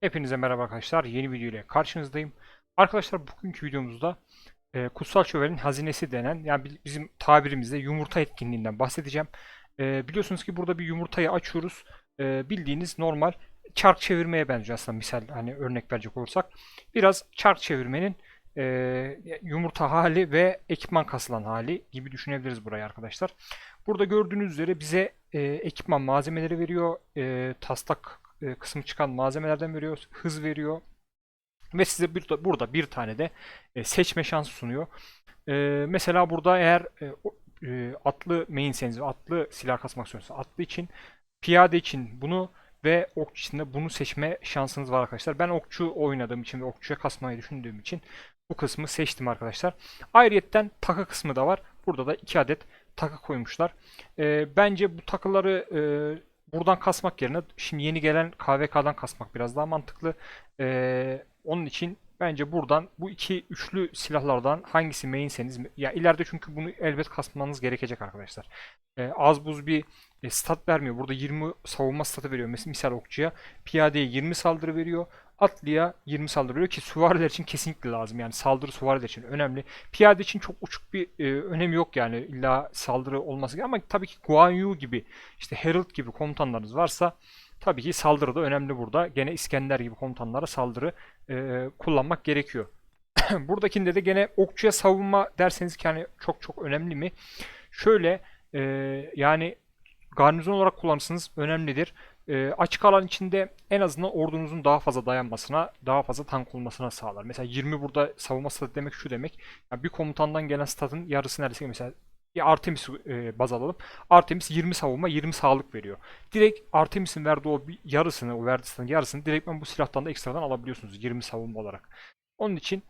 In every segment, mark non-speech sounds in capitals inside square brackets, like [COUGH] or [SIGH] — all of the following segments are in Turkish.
Hepinize merhaba arkadaşlar. Yeni video ile karşınızdayım. Arkadaşlar bugünkü videomuzda e, Kutsal Şövalyenin Hazinesi denen yani bi- bizim tabirimizde yumurta etkinliğinden bahsedeceğim. E, biliyorsunuz ki burada bir yumurtayı açıyoruz. E, bildiğiniz normal çark çevirmeye benziyor aslında misal hani örnek verecek olursak. Biraz çark çevirmenin e, yumurta hali ve ekipman kasılan hali gibi düşünebiliriz burayı arkadaşlar. Burada gördüğünüz üzere bize e, ekipman malzemeleri veriyor. E, taslak e, kısmı çıkan malzemelerden veriyor. Hız veriyor. Ve size burada, burada bir tane de e, seçme şansı sunuyor. E, mesela burada eğer e, atlı mainseniz, atlı silah kasmak istiyorsanız atlı için, piyade için bunu ve okçu için de bunu seçme şansınız var arkadaşlar. Ben okçu oynadığım için ve okçuya kasmayı düşündüğüm için bu kısmı seçtim arkadaşlar. Ayrıyetten takı kısmı da var. Burada da iki adet takı koymuşlar. E, bence bu takıları e, buradan kasmak yerine şimdi yeni gelen KVK'dan kasmak biraz daha mantıklı. E, onun için bence buradan bu iki üçlü silahlardan hangisi mainseniz ya ileride çünkü bunu elbet kasmanız gerekecek arkadaşlar. E, az buz bir e, stat vermiyor. Burada 20 savunma statı veriyor. Mesela misal okçuya. Piyadeye 20 saldırı veriyor. Atlıya 20 saldırı veriyor ki süvariler için kesinlikle lazım. Yani saldırı süvariler için önemli. Piyade için çok uçuk bir e, önemi yok yani illa saldırı olması. Ama tabii ki Guan Yu gibi işte Herald gibi komutanlarınız varsa tabii ki saldırı da önemli burada. Gene İskender gibi komutanlara saldırı e, kullanmak gerekiyor. [CLEARS THROAT] Buradakinde de gene okçuya savunma derseniz ki hani çok çok önemli mi? Şöyle e, yani garnizon olarak kullanırsanız önemlidir. E, açık alan içinde en azından ordunuzun daha fazla dayanmasına, daha fazla tank olmasına sağlar. Mesela 20 burada savunma statü demek şu demek. Yani bir komutandan gelen statın yarısı neredeyse mesela bir Artemis e, baz alalım. Artemis 20 savunma, 20 sağlık veriyor. Direkt Artemis'in verdiği o yarısını, o verdiği yarısını direktmen bu silahtan da ekstradan alabiliyorsunuz 20 savunma olarak. Onun için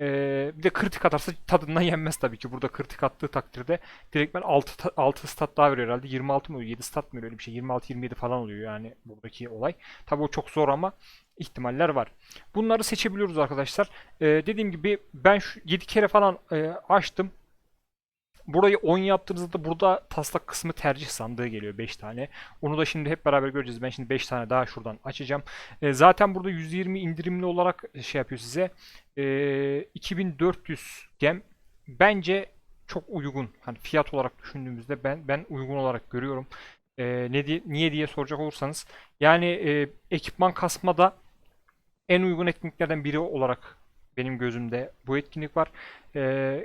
e, bir de kritik atarsa tadından yenmez tabii ki. Burada kritik attığı takdirde direktmen 6, 6 stat daha veriyor herhalde. 26 mı oluyor? 7 stat mı? Öyle bir şey. 26-27 falan oluyor yani buradaki olay. Tabii o çok zor ama ihtimaller var. Bunları seçebiliyoruz arkadaşlar. E, dediğim gibi ben şu 7 kere falan e, açtım. Burayı 10 yaptığınızda da burada taslak kısmı tercih sandığı geliyor 5 tane. Onu da şimdi hep beraber göreceğiz. Ben şimdi 5 tane daha şuradan açacağım. E, zaten burada 120 indirimli olarak şey yapıyor size. E, 2400 gem bence çok uygun. Hani fiyat olarak düşündüğümüzde ben ben uygun olarak görüyorum. E, ne diye, niye diye soracak olursanız yani e, ekipman kasmada en uygun etkinliklerden biri olarak benim gözümde bu etkinlik var.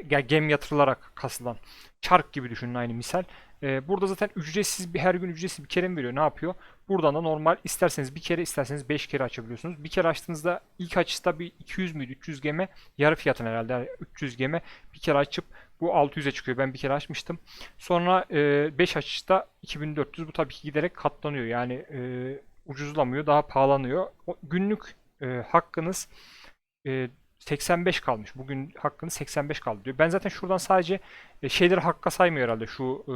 Ya gem yatırılarak kasılan çark gibi düşünün aynı misal. Ee, burada zaten ücretsiz bir her gün ücretsiz bir kere mi veriyor? Ne yapıyor? Buradan da normal isterseniz bir kere isterseniz 5 kere açabiliyorsunuz. Bir kere açtığınızda ilk açışta bir 200 müydü 300 geme yarı fiyatına herhalde yani 300 geme bir kere açıp bu 600'e çıkıyor. Ben bir kere açmıştım. Sonra 5 açışta 2400 bu tabii ki giderek katlanıyor. Yani e, ucuzlamıyor, daha pahalanıyor. O, günlük e, hakkınız e, 85 kalmış. Bugün hakkınız 85 kaldı diyor. Ben zaten şuradan sadece e, şeyleri hakka saymıyor herhalde. Şu e,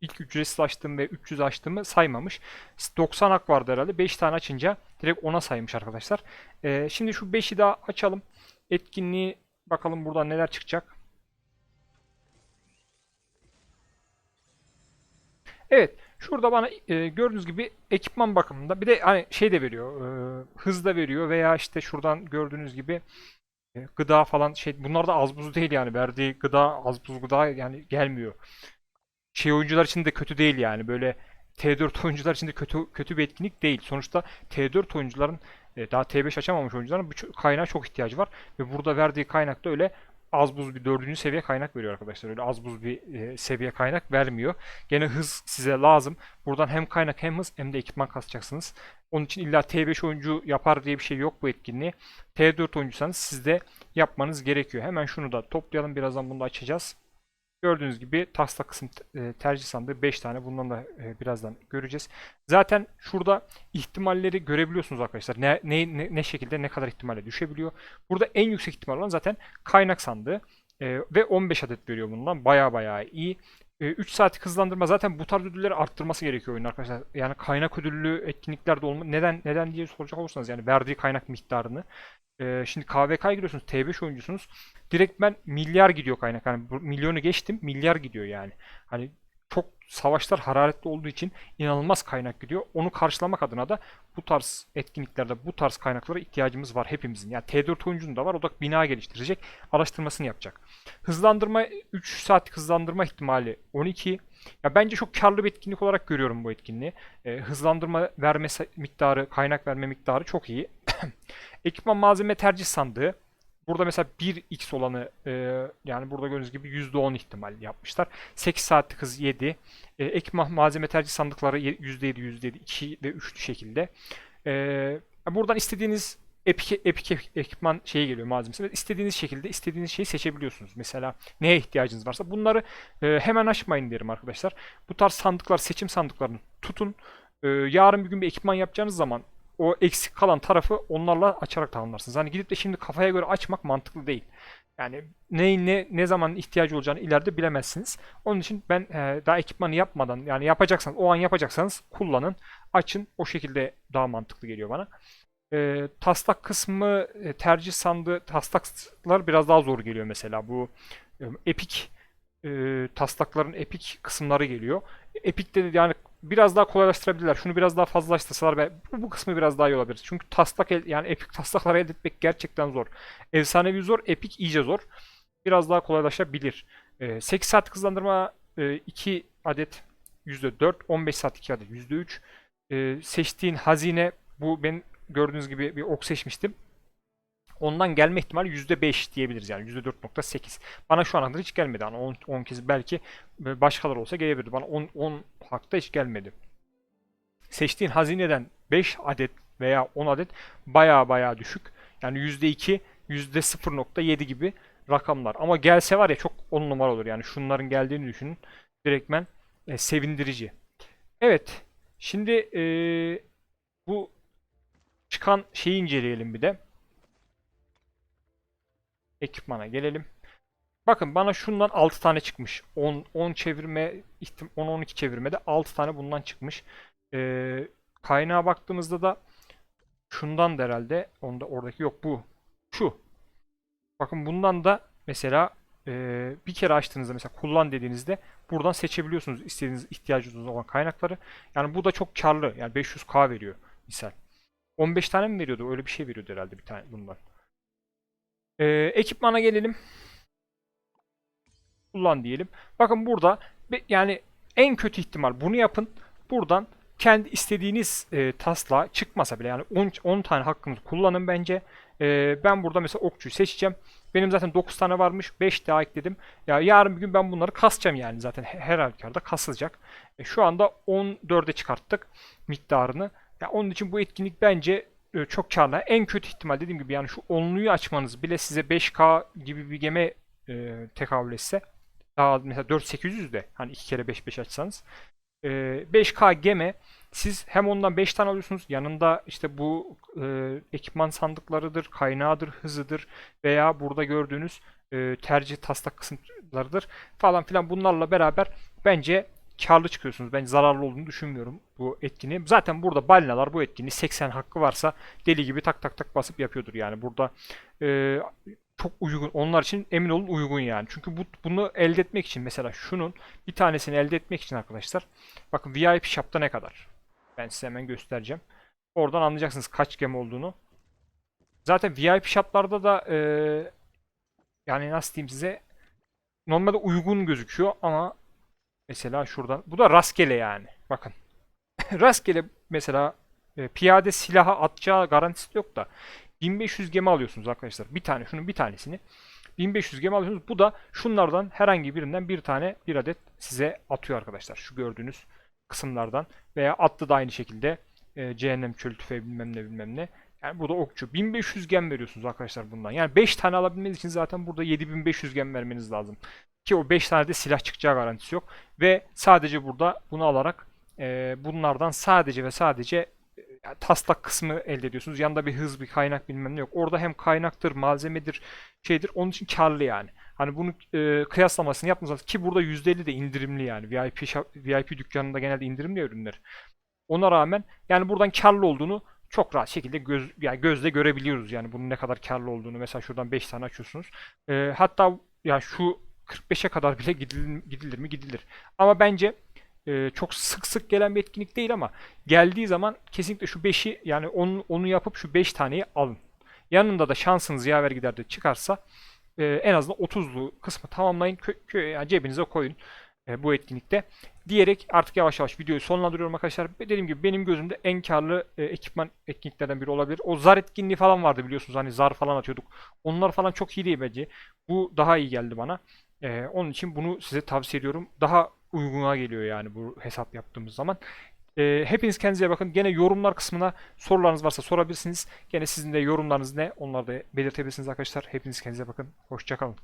ilk ücretsiz açtığım ve 300 açtığımı saymamış. 90 hak vardı herhalde. 5 tane açınca direkt ona saymış arkadaşlar. E, şimdi şu 5'i daha açalım. Etkinliği bakalım buradan neler çıkacak. Evet, şurada bana e, gördüğünüz gibi ekipman bakımında bir de hani şey de veriyor, e, hız da veriyor veya işte şuradan gördüğünüz gibi gıda falan şey bunlar da az buz değil yani verdiği gıda az buz gıda yani gelmiyor. Şey oyuncular için de kötü değil yani böyle T4 [LAUGHS] oyuncular için de kötü kötü bir etkinlik değil. Sonuçta T4 oyuncuların e, daha T5 açamamış oyuncuların bir kaynağa çok ihtiyacı var ve burada verdiği kaynak da öyle az buz bir dördüncü seviye kaynak veriyor arkadaşlar. Öyle az buz bir e, seviye kaynak vermiyor. Gene hız size lazım. Buradan hem kaynak hem hız hem de ekipman kasacaksınız. Onun için illa T5 oyuncu yapar diye bir şey yok bu etkinliği. T4 oyuncuysanız siz de yapmanız gerekiyor. Hemen şunu da toplayalım. Birazdan bunu da açacağız. Gördüğünüz gibi taslak kısım e, tercih sandığı 5 tane. Bundan da e, birazdan göreceğiz. Zaten şurada ihtimalleri görebiliyorsunuz arkadaşlar. Ne, ne, ne, ne şekilde ne kadar ihtimalle düşebiliyor. Burada en yüksek ihtimal olan zaten kaynak sandığı. E, ve 15 adet veriyor bundan. Baya baya iyi. 3 saatlik hızlandırma zaten bu tarz ödülleri arttırması gerekiyor oyun arkadaşlar. Yani kaynak ödüllü etkinliklerde olma neden neden diye soracak olursanız yani verdiği kaynak miktarını. Ee, şimdi KVK'ya giriyorsunuz T5 oyuncusunuz. Direktmen milyar gidiyor kaynak. Hani milyonu geçtim milyar gidiyor yani. Hani savaşlar hararetli olduğu için inanılmaz kaynak gidiyor. Onu karşılamak adına da bu tarz etkinliklerde bu tarz kaynaklara ihtiyacımız var hepimizin. Yani T4 oyuncunun da var. O da bina geliştirecek. Araştırmasını yapacak. Hızlandırma 3 saatlik hızlandırma ihtimali 12. Ya bence çok karlı bir etkinlik olarak görüyorum bu etkinliği. Ee, hızlandırma verme miktarı, kaynak verme miktarı çok iyi. [CLEARS THROAT] Ekipman malzeme tercih sandığı. Burada mesela 1x olanı e, yani burada gördüğünüz gibi %10 ihtimal yapmışlar. 8 saatlik hız 7. E, ekipman malzeme tercih sandıkları ye- %7, %7, 2 ve 3'lü şekilde. E, buradan istediğiniz epik, epik ek- ekipman şeyi geliyor malzemesi. Ve istediğiniz şekilde istediğiniz şeyi seçebiliyorsunuz. Mesela neye ihtiyacınız varsa bunları e, hemen açmayın derim arkadaşlar. Bu tarz sandıklar, seçim sandıklarını tutun. E, yarın bir gün bir ekipman yapacağınız zaman o eksik kalan tarafı onlarla açarak tamamlarsınız. Hani gidip de şimdi kafaya göre açmak mantıklı değil. Yani neyin ne ne zaman ihtiyacı olacağını ileride bilemezsiniz. Onun için ben e, daha ekipmanı yapmadan yani yapacaksanız o an yapacaksanız kullanın, açın. O şekilde daha mantıklı geliyor bana. E, taslak kısmı e, tercih sandığı taslaklar biraz daha zor geliyor mesela. Bu e, epik e, taslakların epik kısımları geliyor. Epic'te de yani biraz daha kolaylaştırabilirler. Şunu biraz daha fazlalaştırsalar ve bu, bu kısmı biraz daha iyi olabilir. Çünkü taslak el- yani epik taslakları elde etmek gerçekten zor. Efsanevi zor, epik iyice zor. Biraz daha kolaylaşabilir. E, 8 saat hızlandırma e, 2 adet %4, 15 saat 2 adet %3. E, seçtiğin hazine bu ben gördüğünüz gibi bir ok seçmiştim. Ondan gelme ihtimali %5 diyebiliriz yani %4.8. Bana şu ana kadar hiç gelmedi. Yani 10, 10 kez belki başkaları olsa gelebilirdi. Bana 10, 10 hakta hiç gelmedi. Seçtiğin hazineden 5 adet veya 10 adet baya baya düşük. Yani %2, %0.7 gibi rakamlar. Ama gelse var ya çok 10 numara olur. Yani şunların geldiğini düşünün. Direktmen e, sevindirici. Evet. Şimdi e, bu çıkan şeyi inceleyelim bir de. Ekipmana gelelim. Bakın bana şundan 6 tane çıkmış. 10 10 çevirme ihtim 10 12 çevirmede 6 tane bundan çıkmış. Ee, kaynağa baktığımızda da şundan da herhalde onda oradaki yok bu. Şu. Bakın bundan da mesela e, bir kere açtığınızda mesela kullan dediğinizde buradan seçebiliyorsunuz istediğiniz ihtiyacınız olan kaynakları. Yani bu da çok karlı. Yani 500k veriyor misal. 15 tane mi veriyordu? Öyle bir şey veriyordu herhalde bir tane bundan. Ee, ekipmana gelelim. Kullan diyelim. Bakın burada yani en kötü ihtimal bunu yapın. Buradan kendi istediğiniz e, taslağa çıkmasa bile yani 10, 10 tane hakkınızı kullanın bence. E, ben burada mesela okçuyu seçeceğim. Benim zaten 9 tane varmış. 5 daha ekledim. Ya yarın bir gün ben bunları kasacağım yani zaten he- her halükarda kasılacak. E, şu anda 14'e çıkarttık miktarını. Ya onun için bu etkinlik bence e, çok karlı. En kötü ihtimal dediğim gibi yani şu onluyu açmanız bile size 5K gibi bir geme e, tekabül etse daha mesela 4800 de hani 2 kere 5 5 açsanız e, 5K geme siz hem ondan 5 tane alıyorsunuz yanında işte bu e, ekipman sandıklarıdır, kaynağıdır, hızıdır veya burada gördüğünüz e, tercih taslak kısımlarıdır falan filan bunlarla beraber bence karlı çıkıyorsunuz. Ben zararlı olduğunu düşünmüyorum bu etkinliği. Zaten burada balinalar bu etkinliği 80 hakkı varsa deli gibi tak tak tak basıp yapıyordur yani. Burada e, çok uygun. Onlar için emin olun uygun yani. Çünkü bu, bunu elde etmek için mesela şunun bir tanesini elde etmek için arkadaşlar bakın VIP Shop'ta ne kadar? Ben size hemen göstereceğim. Oradan anlayacaksınız kaç gem olduğunu. Zaten VIP Shop'larda da e, yani nasıl diyeyim size normalde uygun gözüküyor ama Mesela şuradan. Bu da rastgele yani. Bakın. [LAUGHS] rastgele mesela e, piyade silaha atacağı garantisi yok da 1500 gemi alıyorsunuz arkadaşlar. Bir tane şunun bir tanesini 1500 gemi alıyorsunuz. Bu da şunlardan herhangi birinden bir tane bir adet size atıyor arkadaşlar. Şu gördüğünüz kısımlardan veya attı da aynı şekilde e, cehennem çöl tüfeği bilmem ne bilmem ne. Yani burada okçu. 1500 gem veriyorsunuz arkadaşlar bundan. Yani 5 tane alabilmeniz için zaten burada 7500 gem vermeniz lazım. Ki o 5 tane de silah çıkacağı garantisi yok. Ve sadece burada bunu alarak e, bunlardan sadece ve sadece e, taslak kısmı elde ediyorsunuz. Yanında bir hız, bir kaynak bilmem ne yok. Orada hem kaynaktır, malzemedir, şeydir. Onun için karlı yani. Hani bunu e, kıyaslamasını yaptığınız ki burada %50 de indirimli yani. VIP VIP dükkanında genelde indirimli ürünler. Ona rağmen yani buradan karlı olduğunu çok rahat şekilde göz yani gözle görebiliyoruz yani bunun ne kadar karlı olduğunu. Mesela şuradan 5 tane açıyorsunuz. E, hatta ya şu 45'e kadar bile gidilir, gidilir mi? Gidilir. Ama bence e, çok sık sık gelen bir etkinlik değil ama geldiği zaman kesinlikle şu 5'i yani onu, onu yapıp şu 5 taneyi alın. Yanında da şansınız yaver gider de çıkarsa e, en azından 30'lu kısmı tamamlayın. Kö, kö- yani cebinize koyun e, bu etkinlikte. Diyerek artık yavaş yavaş videoyu sonlandırıyorum arkadaşlar. Dediğim gibi benim gözümde en karlı e, ekipman etkinliklerden biri olabilir. O zar etkinliği falan vardı biliyorsunuz. Hani zar falan atıyorduk. Onlar falan çok iyi değil bence. Bu daha iyi geldi bana. E, onun için bunu size tavsiye ediyorum. Daha uyguna geliyor yani bu hesap yaptığımız zaman. E, hepiniz kendinize bakın. Gene yorumlar kısmına sorularınız varsa sorabilirsiniz. Gene sizin de yorumlarınız ne? Onları da belirtebilirsiniz arkadaşlar. Hepiniz kendinize bakın. Hoşçakalın.